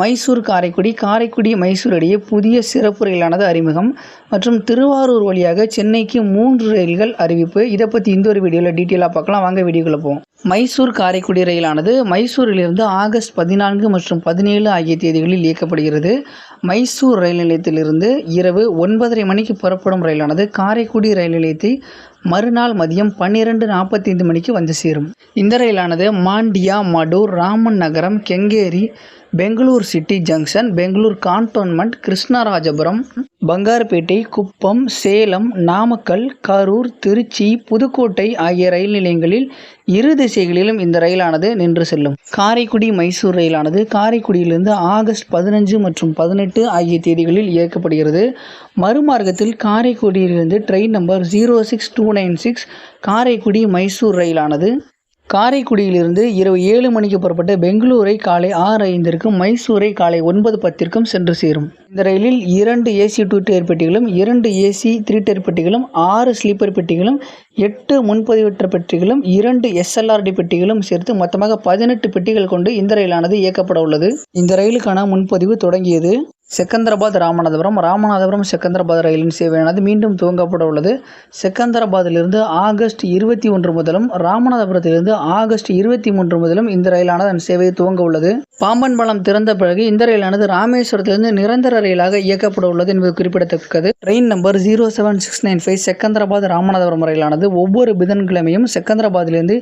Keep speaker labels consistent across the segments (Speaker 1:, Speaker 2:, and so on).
Speaker 1: மைசூர் காரைக்குடி காரைக்குடி மைசூர் இடையே புதிய சிறப்பு ரயிலானது அறிமுகம். மற்றும் திருவாரூர் வழியாக சென்னைக்கு மூன்று ரயில்கள் அறிவிப்பு. இதை பற்றி இந்த ஒரு வீடியோவில் டீட்டெயிலாக பார்க்கலாம். வாங்க வீடியோக்குள்ளே போவோம். மைசூர் காரைக்குடி ரயிலானது மைசூரிலிருந்து ஆகஸ்ட் பதினான்கு மற்றும் பதினேழு ஆகிய தேதிகளில் இயக்கப்படுகிறது. மைசூர் ரயில் நிலையத்திலிருந்து இரவு ஒன்பதரை மணிக்கு புறப்படும் ரயிலானது காரைக்குடி ரயில் நிலையத்தை மறுநாள் மதியம் பன்னிரெண்டு நாற்பத்தைந்து மணிக்கு வந்து சேரும். இந்த ரயிலானது Mandya Maddur Ramanagara Kengeri Bangalore city junction Bangalore cantonment Krishnarajapuram Bangarapet Kuppam Salem Namakkal Karur Trichy Pudukkottai ஆகிய ரயில் நிலையங்களில் இரு திசைகளிலும் இந்த ரயிலானது நின்று செல்லும். காரைக்குடி மைசூர் ரயிலானது காரைக்குடியிலிருந்து ஆகஸ்ட் பதினஞ்சு மற்றும் பதினெட்டு ஆகிய தேதிகளில் இயக்கப்படுகிறது. மறுமார்க்கத்தில் காரைக்குடியிலிருந்து train number zero six two nine six Karaikudi Mysore ரயிலானது காரைக்குடியிலிருந்து இரவு ஏழு மணிக்கு புறப்பட்டு பெங்களூரை காலை ஆறு ஐந்திற்கும் மைசூரை காலை ஒன்பது பத்திற்கும் சென்று சேரும். இந்த ரயிலில் இரண்டு ஏசி டூ டயர் பெட்டிகளும் இரண்டு ஏசி த்ரீ டயர் பெட்டிகளும் ஆறு ஸ்லீப்பர் பெட்டிகளும் எட்டு முன்பதிவற்ற பெட்டிகளும் இரண்டு எஸ்எல்ஆர்டி பெட்டிகளும் சேர்த்து மொத்தமாக பதினெட்டு பெட்டிகள் கொண்டு இந்த ரயிலானது இயக்கப்பட உள்ளது. இந்த ரயிலுக்கான முன்பதிவு தொடங்கியது. செகந்தராபாத் ராமநாதபுரம். ராமநாதபுரம் செகந்தராபாத் ரயிலின் சேவையானது மீண்டும் துவங்கப்பட உள்ளது. செகந்தராபாத்திலிருந்து ஆகஸ்ட் இருபத்தி ஒன்று முதலும் ராமநாதபுரத்திலிருந்து ஆகஸ்ட் இருபத்தி மூன்று முதலும் இந்த ரயிலானது அதன் சேவையை துவங்க உள்ளது. பாம்பன் பாலம் திறந்த பிறகு இந்த ரயிலானது ராமேஸ்வரத்திலிருந்து நிரந்தர ரயிலாக இயக்கப்பட உள்ளது என்பது குறிப்பிடத்தக்கது. Train number zero seven six nine five Secunderabad Ramanathapuram ரயிலானது ஒவ்வொரு புதன்கிழமையும் செகந்தராபாத்திலிருந்து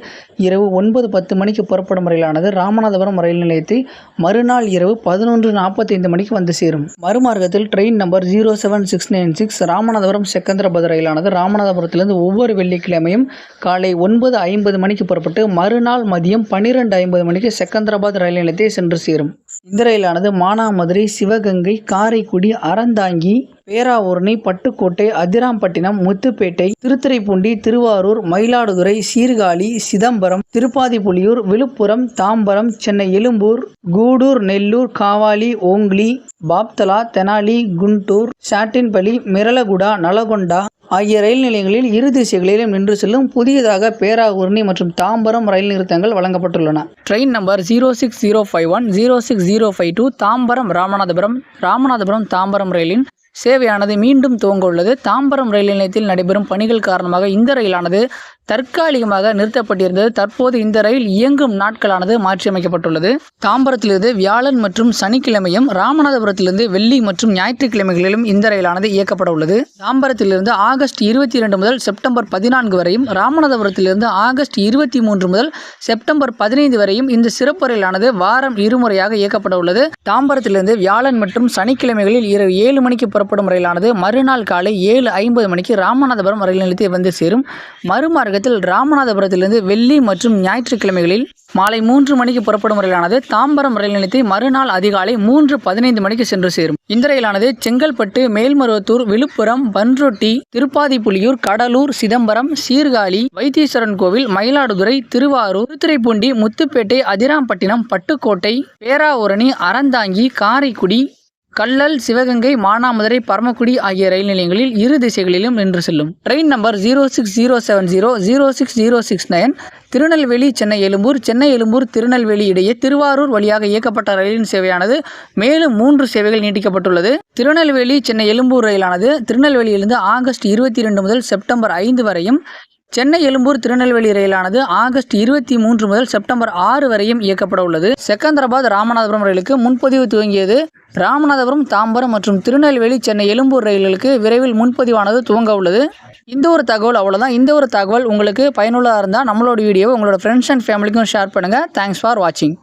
Speaker 1: இரவு ஒன்பது பத்து மணிக்கு புறப்படும் ரயிலானது ராமநாதபுரம் ரயில் நிலையத்தை மறுநாள் இரவு பதினொன்று நாற்பத்தைந்து மணிக்கு வந்து சேரும். மறுமார்க்கத்தில் train number zero seven six nine six Ramanathapuram Secunderabad ரயிலானது ராமநாதபுரத்திலிருந்து ஒவ்வொரு வெள்ளிக்கிழமையும் காலை ஒன்பது ஐம்பது மணிக்கு புறப்பட்டு மறுநாள் மதியம் பன்னிரெண்டு ஐம்பது மணிக்கு செகந்தராபாத் ரயில் நிலையத்தை சென்று சேரும். இந்த ரயிலானது மானாமதுரை சிவகங்கை காரைக்குடி அறந்தாங்கி பேராவூரணி பட்டுக்கோட்டை அதிராம்பட்டினம் முத்துப்பேட்டை திருத்துறைப்பூண்டி திருவாரூர் மயிலாடுதுறை சீர்காழி சிதம்பரம் திருப்பாதிப்புலியூர் விழுப்புரம் தாம்பரம் சென்னை எழும்பூர் கூடூர் நெல்லூர் காவாலி ஓங்லி பாப்தலா தெனாலி குண்டூர் சாட்டின்பள்ளி மிரலகுடா நலகொண்டா ஆகிய ரயில் நிலையங்களில் இரு திசைகளிலும் நின்று செல்லும் புதியதாக பேராவூர்ணி மற்றும் தாம்பரம் ரயில் நிறுத்தங்கள் வழங்கப்பட்டுள்ளன. Train number zero six zero five one zero six zero five two Tambaram Ramanathapuram Ramanathapuram Tambaram ரயிலின் சேவையானது மீண்டும் துவங்க உள்ளது. தாம்பரம் ரயில் நிலையத்தில் நடைபெறும் பணிகள் காரணமாக இந்த ரயிலானது தற்காலிகமாக நிறுத்தப்பட்டிருந்தது. தற்போது இந்த ரயில் இயங்கும் நாட்களானது மாற்றியமைக்கப்பட்டுள்ளது. தாம்பரத்திலிருந்து வியாழன் மற்றும் சனிக்கிழமையும் ராமநாதபுரத்திலிருந்து வெள்ளி மற்றும் ஞாயிற்றுக்கிழமைகளிலும் இந்த ரயிலானது இயக்கப்பட உள்ளது. தாம்பரத்திலிருந்து ஆகஸ்ட் இருபத்தி இரண்டு முதல் செப்டம்பர் பதினான்கு வரையும் ராமநாதபுரத்திலிருந்து ஆகஸ்ட் இருபத்தி மூன்று முதல் செப்டம்பர் பதினைந்து வரையும் இந்த சிறப்பு ரயிலானது வாரம் இருமுறையாக இயக்கப்பட உள்ளது. தாம்பரத்திலிருந்து வியாழன் மற்றும் சனிக்கிழமைகளில் இரவு ஏழு மணிக்கு புறப்படும் ரயிலானது மறுநாள் காலை ஏழு ஐம்பது மணிக்கு ராமநாதபுரம் ரயில் நிலையத்தில் வந்து சேரும். மறுமார்க்கத்தில் ராமநாதபுரத்திலிருந்து வெள்ளி மற்றும் ஞாயிற்றுக்கிழமைகளில் மாலை மூன்று மணிக்கு புறப்படும் ரயிலானது தாம்பரம் ரயில் நிலையத்தை மறுநாள் அதிகாலை மூன்று பதினைந்து மணிக்கு சென்று சேரும். இந்த ரயிலானது செங்கல்பட்டு மேல்மருவத்தூர் விழுப்புரம் பன்ரொட்டி திருப்பாதிப்புலியூர் கடலூர் சிதம்பரம் சீர்காழி வைத்தீஸ்வரன் கோவில் மயிலாடுதுறை திருவாரூர் திருத்துறைப்பூண்டி முத்துப்பேட்டை அதிராம்பட்டினம் பட்டுக்கோட்டை பேராவூரணி அறந்தாங்கி காரைக்குடி கல்லல் சிவகங்கை மானாமதுரை பரமக்குடி ஆகிய ரயில் நிலையங்களில் இரு திசைகளிலும் நின்று செல்லும். Train number zero six zero seven zero zero six zero six nine Tirunelveli Chennai Egmore Chennai Egmore Tirunelveli இடையே திருவாரூர் வழியாக இயக்கப்பட்ட ரயிலின் சேவையானது மேலும் மூன்று சேவைகள் நீட்டிக்கப்பட்டுள்ளது. திருநெல்வேலி சென்னை எழும்பூர் ரயிலானது திருநெல்வேலியிலிருந்து ஆகஸ்ட் இருபத்தி ரெண்டு முதல் செப்டம்பர் ஐந்து வரையும் சென்னை எழும்பூர் திருநெல்வேலி ரயிலானது ஆகஸ்ட் இருபத்தி மூன்று முதல் செப்டம்பர் ஆறு வரையும் இயக்கப்பட உள்ளது. செகந்தராபாத் ராமநாதபுரம் ரயிலுக்கு முன்பதிவு துவங்கியது. ராமநாதபுரம் தாம்பரம் மற்றும் திருநெல்வேலி சென்னை எழும்பூர் ரயில்களுக்கு விரைவில் முன்பதிவானது துவங்க உள்ளது. இந்த ஒரு தகவல் அவ்வளோதான் இந்த ஒரு தகவல் உங்களுக்கு பயனுள்ளதாக இருந்தால் நம்மளோட வீடியோவை உங்களோட ஃப்ரெண்ட்ஸ் அண்ட் ஃபேமிலிக்கும் ஷேர் பண்ணுங்கள் தேங்க்ஸ் ஃபார் வாட்சிங்